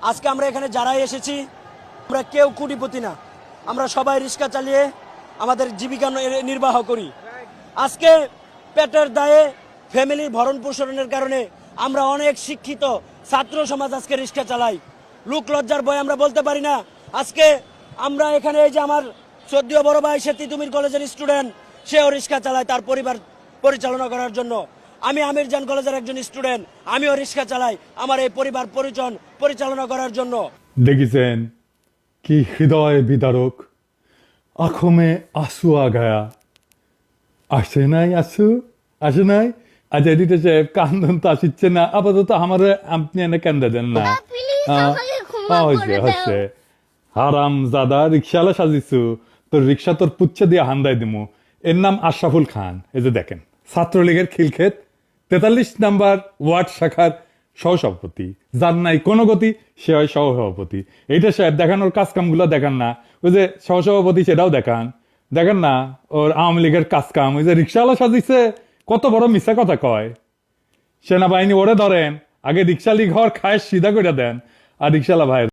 আজকে আমরা এখানে যারাই এসেছি, আমরা কেউ কুটিপতি না। আমরা সবাই রিক্সা চালিয়ে আমাদের জীবিকা নির্বাহ করি। আজকে পেটের দায়ে ফ্যামিলির ভরণ পোষণের কারণে আমরা অনেক শিক্ষিত ছাত্র সমাজ আজকে রিক্সা চালাই। লোক লজ্জার ভয় আমরা বলতে পারি না। আজকে আমরা এখানে এই যে আমার সদ্যীয় বড় ভাই সে তিতুমির কলেজের স্টুডেন্ট সেও রিক্সা চালায় তার পরিবার পরিচালনা করার জন্য। আমি আমিরজান কলেজের একজন স্টুডেন্ট আমিও রিক্সা চালাই আমার এই পরিবার পরিচন পরিচালনা করার জন্য। দেখিছেন কি হৃদয় বিদারক আখমে আসু আগায়া। আসে নাই আসু? আসে নাই? আজ সাহেব কান্দন তো আসিচ্ছে না আপাতত আমার আপনি এনে কেন্দ্র দেন না। please আহ, আমাকে ক্ষমা করে হয়েছে দাও। হয়েছে হারাম জাদা রিক্সাওয়ালা সাজিছু তোর রিক্সা তোর পুচ্ছে দিয়ে হান্দাই দিমু। এর নাম আশরাফুল খান এই যে দেখেন ছাত্রলীগের খিলক্ষেত তেতাল্লিশ নাম্বার ওয়ার্ড শাখার সহসভাপতি। যার নাই কোনো গতি, সে হয় সহসভাপতি। এইটা সে দেখানোর কাজ কামগুলো দেখান না। ওই যে সহসভাপতি সেটাও দেখান। দেখেন না, ওর আওয়ামী লীগের কাজ কাম ওই যে রিক্সাওয়ালা সাজিছে কত বড় মিথ্যা কথা কয়। সেনাবাহিনী ওরে ধরেন, আগে রিক্সা হওয়ার খায় সিধা করে দেন, আর রিক্সাওয়ালা ভাই